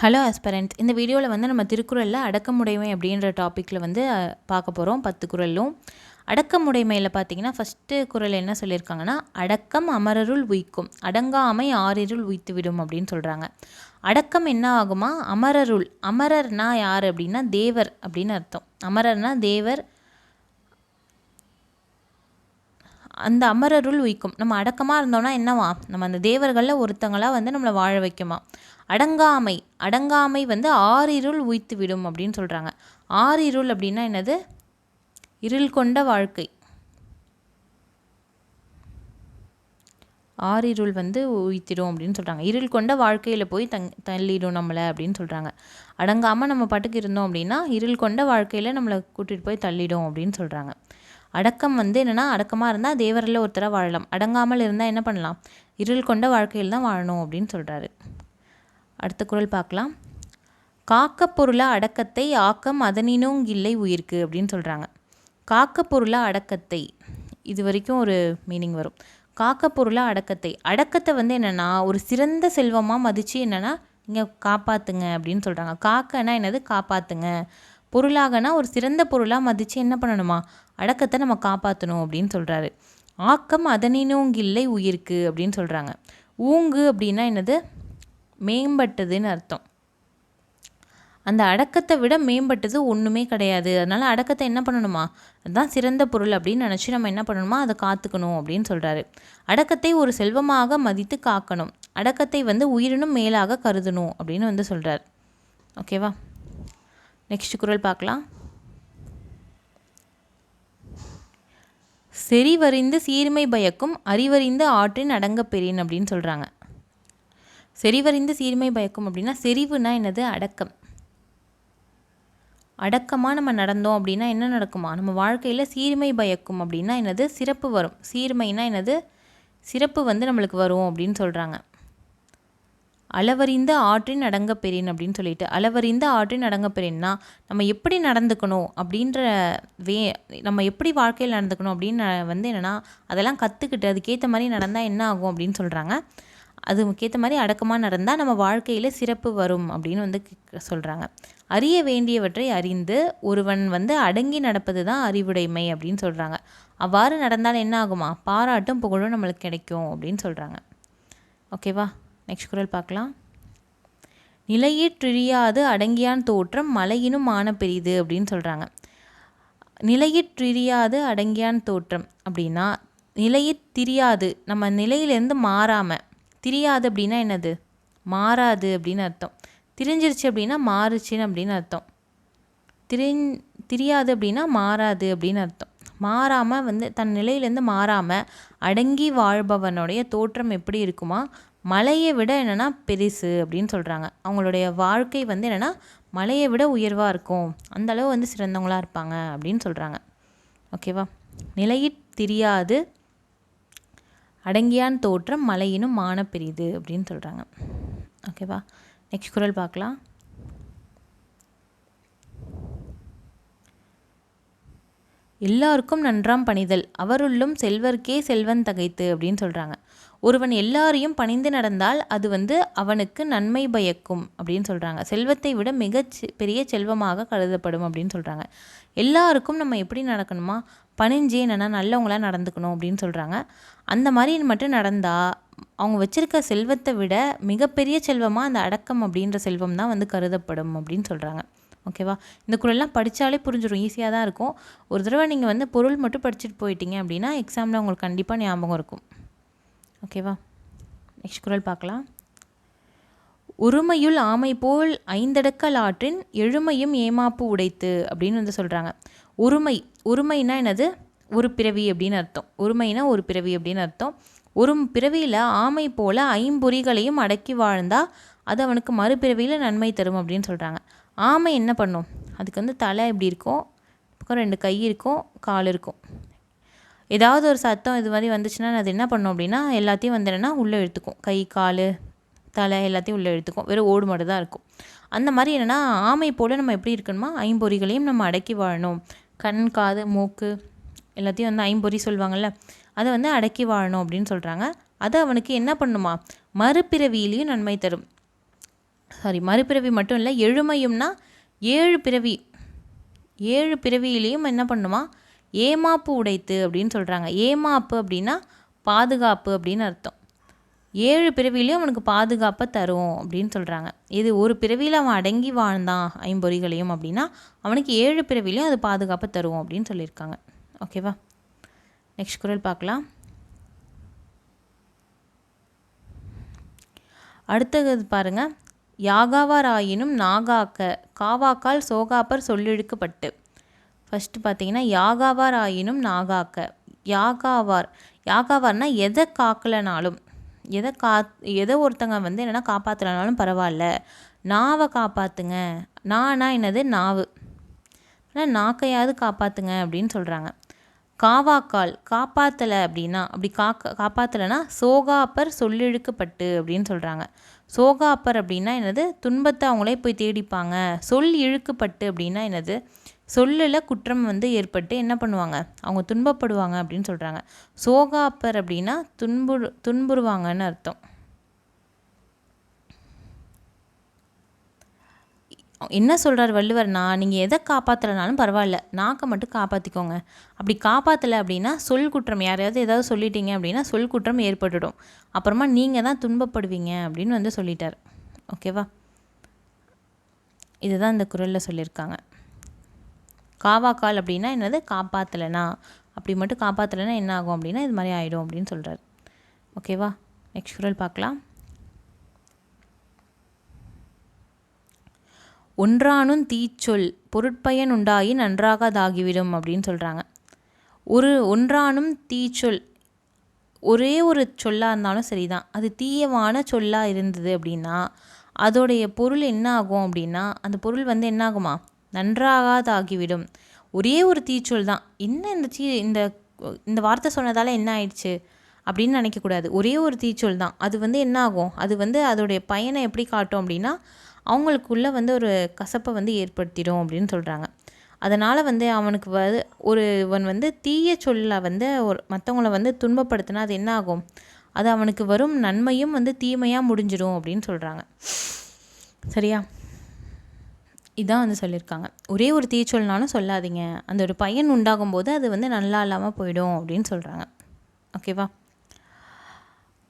Hello aspirant இந்த வீடியோவில் வந்து நம்ம திருக்குறளில் அடக்கமுடைமை அப்படின்ற டாப்பிக்கில் வந்து பார்க்க போகிறோம் பத்து குறளும். அடக்கமுடைமையில் பார்த்தீங்கன்னா ஃபஸ்ட்டு குறள் என்ன சொல்லியிருக்காங்கன்னா அடக்கம் அமரருள் உய்க்கும். அடங்காமை ஆறிருள் உய்த்துவிடும் அப்படின்னு சொல்கிறாங்க அடக்கம் என்ன ஆகுமா? அமரருள். அமரர்னா யார் அப்படின்னா தேவர் அப்படின்னு அர்த்தம். அமரர்னா தேவர் அந்த அமரருள் உய்க்கும். நம்ம அடக்கமாக இருந்தோம்னா என்னவா? நம்ம அந்த தேவர்களில் ஒருத்தங்களாக வந்து நம்மளை வாழ வைக்குமா? அடங்காமை அடங்காமை வந்து ஆறிருள் உய்த்து விடும் அப்படின்னு சொல்கிறாங்க ஆறிருள் அப்படின்னா என்னது? இருள் கொண்ட வாழ்க்கை. ஆறிருள் வந்து உய்த்திடும் அப்படின்னு சொல்கிறாங்க இருள் கொண்ட வாழ்க்கையில் போய் தங் தள்ளிடும் நம்மளை அப்படின்னு சொல்கிறாங்க அடங்காமல் நம்ம பாட்டுக்கு இருந்தோம் அப்படின்னா இருள் கொண்ட வாழ்க்கையில் நம்மளை கூட்டிகிட்டு போய் தள்ளிடும் அப்படின்னு சொல்கிறாங்க அடக்கம் வந்து என்னென்னா அடக்கமாக இருந்தால் தேவரில் ஒருத்தராக வாழலாம். அடங்காமல் இருந்தால் என்ன பண்ணலாம்? இருள் கொண்ட வாழ்க்கையில் தான் வாழணும் அப்படின்னு சொல்கிறாரு அடுத்த குரல் பார்க்கலாம். காக்க பொருளா அடக்கத்தை ஆக்கம் அதனினும் இல்லை உயிர்க்கு அப்படின்னு சொல்கிறாங்க காக்க பொருளா அடக்கத்தை இது வரைக்கும் ஒரு மீனிங் வரும். காக்க பொருளா அடக்கத்தை அடக்கத்தை வந்து என்னென்னா ஒரு சிறந்த செல்வமாக மதித்து என்னென்னா இங்கே காப்பாற்றுங்க அப்படின்னு சொல்கிறாங்க காக்கன்னா என்னது? காப்பாற்றுங்க பொருளாகனா ஒரு சிறந்த பொருளாக மதித்து என்ன பண்ணணுமா? அடக்கத்தை நம்ம காப்பாற்றணும் அப்படின்னு சொல்கிறாரு ஆக்கம் அதனினோங்கில்லை இல்லை உயிர்க்கு அப்படின்னு சொல்கிறாங்க ஊங்கு அப்படின்னா என்னது? மேம்பட்டதுன்னு அர்த்தம். அந்த அடக்கத்தை விட மேம்பட்டது ஒன்றுமே கிடையாது. அதனால் அடக்கத்தை என்ன பண்ணணுமா? அதுதான் சிறந்த பொருள் அப்படின்னு நினச்சி நம்ம என்ன பண்ணணுமா? அதை காத்துக்கணும் அப்படின்னு சொல்கிறாரு அடக்கத்தை ஒரு செல்வமாக மதித்து காக்கணும். அடக்கத்தை வந்து உயிரினும் மேலாக கருதணும் அப்படின்னு வந்து சொல்கிறார் ஓகேவா? நெக்ஸ்ட் குரல் பார்க்கலாம். செறிவறிந்து சீர்மை பயக்கும் அறிவறிந்து ஆற்றின் அடங்க பெரியன் அப்படின்னு சொல்கிறாங்க செறிவறிந்து சீர்மை பயக்கும் அப்படின்னா செறிவுனா என்னது? அடக்கம். அடக்கமாக நம்ம நடந்தோம் அப்படின்னா என்ன நடக்குமா? நம்ம வாழ்க்கையில் சீர்மை பயக்கும் அப்படின்னா என்னது? சிறப்பு வரும். சீர்மைனா என்னது? சிறப்பு வந்து நம்மளுக்கு வரும் அப்படின்னு சொல்கிறாங்க அளவறிந்த ஆற்றின் அடங்க பெறின் அப்படின்னு சொல்லிட்டு அளவறிந்த ஆற்றின் அடங்க பெறின்னா நம்ம எப்படி நடந்துக்கணும் அப்படின்ற வே நம்ம எப்படி வாழ்க்கையில் நடந்துக்கணும் அப்படின்னு வந்து என்னென்னா அதெல்லாம் கற்றுக்கிட்டு அதுக்கேற்ற மாதிரி நடந்தால் என்ன ஆகும் அப்படின்னு சொல்கிறாங்க அதுக்கேற்ற மாதிரி அடக்கமாக நடந்தால் நம்ம வாழ்க்கையில் சிறப்பு வரும் அப்படின்னு வந்து சொல்கிறாங்க அறிய வேண்டியவற்றை அறிந்து ஒருவன் வந்து அடங்கி நடப்பது தான் அறிவுடைமை அப்படின்னு சொல்கிறாங்க அவ்வாறு நடந்தால் என்ன ஆகுமா? பாராட்டும் புகழும் நம்மளுக்கு கிடைக்கும் அப்படின்னு சொல்கிறாங்க ஓகேவா? நெக்ஸ்ட் குரல் பார்க்கலாம். நிலையிற்றிழியாது அடங்கியான் தோற்றம் மலையினும் மான பெரிது அப்படின்னு சொல்கிறாங்க நிலையிற்றிழியாது அடங்கியான் தோற்றம் அப்படின்னா நிலையிற் திரியாது நம்ம நிலையிலேருந்து மாறாமல் திரியாது அப்படின்னா என்னது? மாறாது அப்படின்னு அர்த்தம். திரிஞ்சிருச்சு அப்படின்னா மாறுச்சுன்னு அப்படின்னு அர்த்தம். திரிஞ் திரியாது அப்படின்னா மாறாது அப்படின்னு அர்த்தம். மாறாமல் வந்து தன் நிலையிலேருந்து மாறாமல் அடங்கி வாழ்பவனுடைய தோற்றம் எப்படி இருக்குமா? மலையை விட என்னென்னா பெருசு அப்படின்னு சொல்கிறாங்க அவங்களுடைய வாழ்க்கை வந்து என்னென்னா மலையை விட உயர்வாக இருக்கும். அந்தளவு வந்து சிறந்தவங்களாக இருப்பாங்க அப்படின்னு சொல்கிறாங்க ஓகேவா நிலையிற் திரியாது. அடங்கியான் தோற்றம் மலையினும் மான பெரிது அப்படின்னு சொல்கிறாங்க ஓகேவா நெக்ஸ்ட் குரல் பார்க்கலாம். எல்லாருக்கும் நன்றாம் பணிதல். அவருள்ளும் செல்வர்க்கே செல்வன் தகைத்து அப்படின்னு சொல்கிறாங்க ஒருவன் எல்லாரையும் பணிந்து நடந்தால் அது வந்து அவனுக்கு நன்மை பயக்கும் அப்படின்னு சொல்கிறாங்க செல்வத்தை விட மிக பெரிய செல்வமாக கருதப்படும் அப்படின்னு சொல்கிறாங்க எல்லாருக்கும் நம்ம எப்படி நடக்கணுமா? பணிஞ்சு என்னென்னா நல்லவங்களாக நடந்துக்கணும் அப்படின்னு சொல்கிறாங்க அந்த மாதிரி மட்டும் நடந்தால் அவங்க வச்சுருக்க செல்வத்தை விட மிகப்பெரிய செல்வமாக அந்த அடக்கம் அப்படின்ற செல்வம் தான் வந்து கருதப்படும் அப்படின்னு சொல்கிறாங்க ஓகேவா? இந்த குரல்லாம் படித்தாலே புரிஞ்சிடும் ஈஸியாக தான் இருக்கும். ஒரு தடவை நீங்கள் வந்து பொருள் மட்டும் படிச்சுட்டு போயிட்டீங்க அப்படின்னா எக்ஸாமில் உங்களுக்கு கண்டிப்பாக ஞாபகம் இருக்கும். ஓகேவா? நெக்ஸ்ட் குரல் பார்க்கலாம். உரிமையுள் ஆமை போல் ஐந்தடக்கல் ஆற்றின் எழுமையும் ஏமாப்பு உடைத்து அப்படின்னு வந்து சொல்கிறாங்க உரிமை உரிமைனா என்னது? ஒரு பிறவி அப்படின்னு அர்த்தம். உரிமைனா ஒரு பிறவி அப்படின்னு அர்த்தம். ஒரு பிறவியில் ஆமை போல் ஐம்பொறிகளையும் அடக்கி வாழ்ந்தால் அது அவனுக்கு மறுபிறவியில் நன்மை தரும் அப்படின்னு சொல்கிறாங்க ஆமை என்ன பண்ணும்? அதுக்கு வந்து தலை இப்படி இருக்கும் பக்கம் ரெண்டு கை இருக்கும் கால் இருக்கும். ஏதாவது ஒரு சத்தம் இது மாதிரி வந்துச்சுன்னா அது என்ன பண்ணும் அப்படின்னா எல்லாத்தையும் வந்துடுன்னா உள்ளே இழுத்துக்கும். கை கால் தலை எல்லாத்தையும் உள்ளே இழுத்துக்கும். வெறும் ஓடு மட்டும் தான் இருக்கும். அந்த மாதிரி என்னென்னா ஆமை போல் நம்ம எப்படி இருக்கணுமா? ஐம்பொறிகளையும் நம்ம அடக்கி வாழணும். கண் காது மூக்கு எல்லாத்தையும் வந்து ஐம்பொறி சொல்லுவாங்கள்ல அதை வந்து அடக்கி வாழணும் அப்படின்னு சொல்கிறாங்க அது அவனுக்கு என்ன பண்ணுமா? மறுபிறவியிலையும் நன்மை தரும். சாரி மறுபிறவி மட்டும் இல்லை எழுமையும்னா ஏழு பிறவி. ஏழு பிறவியிலையும் என்ன பண்ணுமா? ஏமாப்பு உடைத்து அப்படின்னு சொல்கிறாங்க ஏமாப்பு அப்படின்னா பாதுகாப்பு அப்படின்னு அர்த்தம். ஏழு பிறவிலையும் அவனுக்கு பாதுகாப்பை தரும் அப்படின்னு சொல்கிறாங்க இது ஒரு பிறவியில் அவன் அடங்கி வாழ்ந்தான் ஐம்பொறிகளையும் அப்படின்னா அவனுக்கு ஏழு பிறவிலையும் அது பாதுகாப்பை தரும் அப்படின்னு சொல்லியிருக்காங்க. ஓகேவா நெக்ஸ்ட் குரல் பார்க்கலாம். அடுத்தது பாருங்கள் யாகாவாராயினும் நாகாக்க காவாக்கால் சோகாப்பர் சொல்லிழுக்கப்பட்டு. ஃபஸ்ட்டு பார்த்தீங்கன்னா யாகாவார் ஆயினும் நாகாக்க. யாகாவார் யாகாவார்னா எதை காக்கலனாலும் எதை கா எதை ஒருத்தங்க வந்து என்னென்னா காப்பாற்றலனாலும் பரவாயில்ல. நாவை காப்பாற்றுங்க நானா என்னது? நாவு. ஆனால் நாக்கையாவது காப்பாற்றுங்க அப்படின்னு சொல்கிறாங்க காவாக்கால் காப்பாற்றலை அப்படின்னா அப்படி காக்க காப்பாற்றலைன்னா சோகாப்பர் சொல்லிழுக்கப்பட்டு அப்படின்னு சொல்கிறாங்க சோகாப்பர் அப்படின்னா என்னது? துன்பத்தை அவங்களே போய் தேடிப்பாங்க. சொல் இழுக்குப்பட்டு அப்படின்னா என்னது? சொல்லில் குற்றம் வந்து ஏற்பட்டு என்ன பண்ணுவாங்க? அவங்க துன்பப்படுவாங்க அப்படின்னு சொல்கிறாங்க சோகாப்பர் அப்படின்னா துன்புறு துன்புறுவாங்கன்னு அர்த்தம். என்ன சொல்கிறார் வள்ளுவர்னா நீங்கள் எதை காப்பாற்றலைனாலும் பரவாயில்ல. நாக்கை மட்டும் காப்பாற்றிக்கோங்க அப்படி காப்பாற்றலை அப்படின்னா சொல் குற்றம். யாரையாவது ஏதாவது சொல்லிட்டீங்க அப்படின்னா சொல் குற்றம் ஏற்பட்டுடும். அப்புறமா நீங்கள் தான் துன்பப்படுவீங்க அப்படின்னு வந்து சொல்லிட்டார். ஓகேவா இதுதான் இந்த குரலில் சொல்லியிருக்காங்க. காவாக்கால் அப்படின்னா என்னது? காப்பாற்றலைனா அப்படி மட்டும் காப்பாற்றலைனா என்ன ஆகும் அப்படின்னா இது மாதிரி ஆகிடும் அப்படின்னு சொல்கிறார் ஓகேவா நெக்ஸ்ட் குரல் பார்க்கலாம். ஒன்றானும் தீச்சொல் பொருட்பயன் உண்டாகி நன்றாகதாகிவிடும் அப்படின்னு சொல்கிறாங்க ஒரு ஒன்றானும் தீச்சொல் ஒரே ஒரு சொல்லாக இருந்தாலும் சரிதான். அது தீயவான சொல்லாக இருந்தது அப்படின்னா அதோடைய பொருள் என்ன ஆகும் அப்படின்னா அந்த பொருள் வந்து என்ன ஆகுமா நன்றாகாதாகிவிடும். ஒரே ஒரு தீச்சொல் தான். என்ன இந்த தீ இந்த இந்த வார்த்தை சொன்னதால் என்ன ஆயிடுச்சு அப்படின்னு நினைக்கக்கூடாது. ஒரே ஒரு தீச்சொல் தான். அது வந்து என்ன ஆகும் அது வந்து அதோடைய பயனை எப்படி காட்டும் அப்படின்னா அவங்களுக்குள்ளே வந்து ஒரு கசப்பை வந்து ஏற்படுத்திடும் அப்படின்னு சொல்கிறாங்க அதனால் வந்து அவனுக்கு வ ஒருவன் வந்து தீய சொல்ல வந்து ஒரு மற்றவங்கள வந்து துன்பப்படுத்தினா அது என்ன ஆகும்? அது அவனுக்கு வரும் நன்மையும் வந்து தீமையாக முடிஞ்சிடும் அப்படின்னு சொல்கிறாங்க சரியா? இதான் வந்து சொல்லியிருக்காங்க. ஒரே ஒரு தீச்சொல்னாலும் சொல்லாதீங்க. அந்த ஒரு பையன் உண்டாகும் போது அது வந்து நல்லா இல்லாமல் போயிடும் அப்படின்னு சொல்கிறாங்க ஓகேவா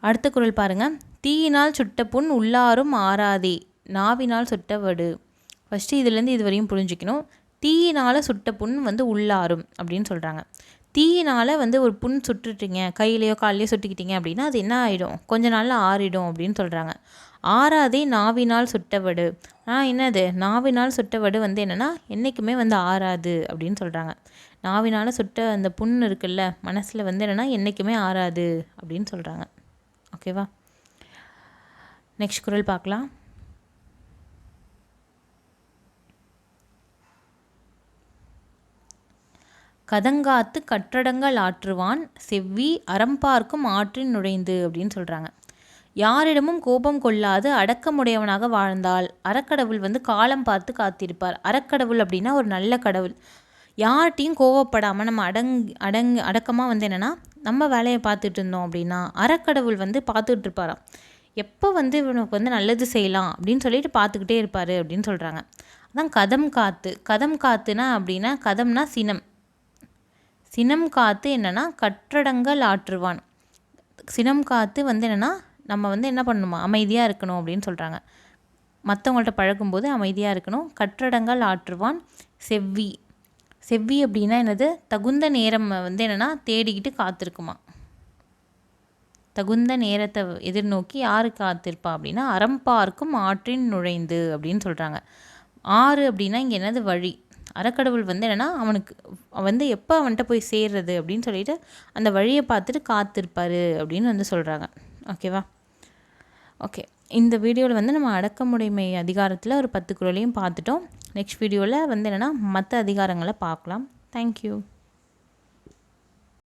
அடுத்த குரல் பாருங்கள் தீயினால் சுட்ட புண் உள்ளாரும் ஆறாதே. நாவினால் சுட்ட வடு ஃபஸ்ட்டு இதுலேருந்து இது வரையும் புரிஞ்சுக்கணும். தீயினால் சுட்ட புண் வந்து உள்ளாரும் அப்படின்னு சொல்கிறாங்க தீயினால் வந்து ஒரு புண் சுட்டுட்டீங்க கையிலையோ காலையோ சுட்டுக்கிட்டீங்க அப்படின்னா அது என்ன ஆகிடும் கொஞ்ச நாளில் ஆறிடும் அப்படின்னு சொல்கிறாங்க ஆறாதே நாவினால் சுட்டவடு. ஆனால் என்னது? நாவினால் சுட்டவடு வந்து என்னென்னா என்றைக்குமே வந்து ஆறாது அப்படின்னு சொல்கிறாங்க நாவினால் சுட்ட அந்த புண் இருக்குல்ல மனசில் வந்து என்னென்னா என்றைக்குமே ஆறாது அப்படின்னு சொல்கிறாங்க ஓகேவா நெக்ஸ்ட் குரல் பார்க்கலாம். கதங்காத்து கற்றடங்கள் ஆற்றுவான் செவ்வி அறம்பார்க்கும் ஆற்றின் நுழைந்து அப்படின்னு சொல்கிறாங்க யாரிடமும் கோபம் கொள்ளாது அடக்கமுடையவனாக வாழ்ந்தால் அறக்கடவுள் வந்து காலம் பார்த்து காத்திருப்பார். அறக்கடவுள் அப்படின்னா ஒரு நல்ல கடவுள். யார்கிட்டையும் கோவப்படாமல் நம்ம அடங் அடங் அடக்கமாக வந்து என்னென்னா நம்ம வேலையை பார்த்துட்டு இருந்தோம் அப்படின்னா அறக்கடவுள் வந்து பார்த்துட்டு இருப்பாராம். எப்போ வந்து இவனுக்கு வந்து நல்லது செய்யலாம் அப்படின்னு சொல்லிட்டு பார்த்துக்கிட்டே இருப்பார் அப்படின்னு சொல்கிறாங்க அதான் கதம் காத்து. கதம் காத்துனா அப்படின்னா கதம்னா சினம். சினம் காத்து என்னென்னா கற்றடங்கள் ஆற்றுவான். சினம் காத்து வந்து என்னென்னா நம்ம வந்து என்ன பண்ணணுமா அமைதியாக இருக்கணும் அப்படின்னு சொல்கிறாங்க மற்றவங்கள்ட்ட பழகும்போது அமைதியாக இருக்கணும். கற்றடங்கள் ஆற்றுவான் செவ்வி. செவ்வி அப்படின்னா என்னது? தகுந்த நேரம் வந்து என்னென்னா தேடிக்கிட்டு காத்திருக்குமா? தகுந்த நேரத்தை எதிர்நோக்கி யார் காத்திருப்பா அப்படின்னா அறம்பார்க்கும் ஆற்றின் நுழைந்து அப்படின்னு சொல்கிறாங்க ஆறு அப்படின்னா இங்கே என்னது? வழி. அறக்கடவுள் வந்து என்னென்னா அவனுக்கு வந்து எப்போ அவன்கிட்ட போய் சேர்றது அப்படின்னு சொல்லிட்டு அந்த வழியை பார்த்துட்டு காத்திருப்பார் அப்படின்னு வந்து சொல்கிறாங்க ஓகேவா ஓகே இந்த வீடியோவில் வந்து நம்ம அடக்கமுடைமை அதிகாரத்தில் ஒரு பத்து குரலையும் பார்த்துட்டோம். நெக்ஸ்ட் வீடியோவில் வந்து என்னென்னா மற்ற அதிகாரங்களை பார்க்கலாம். தேங்க்யூ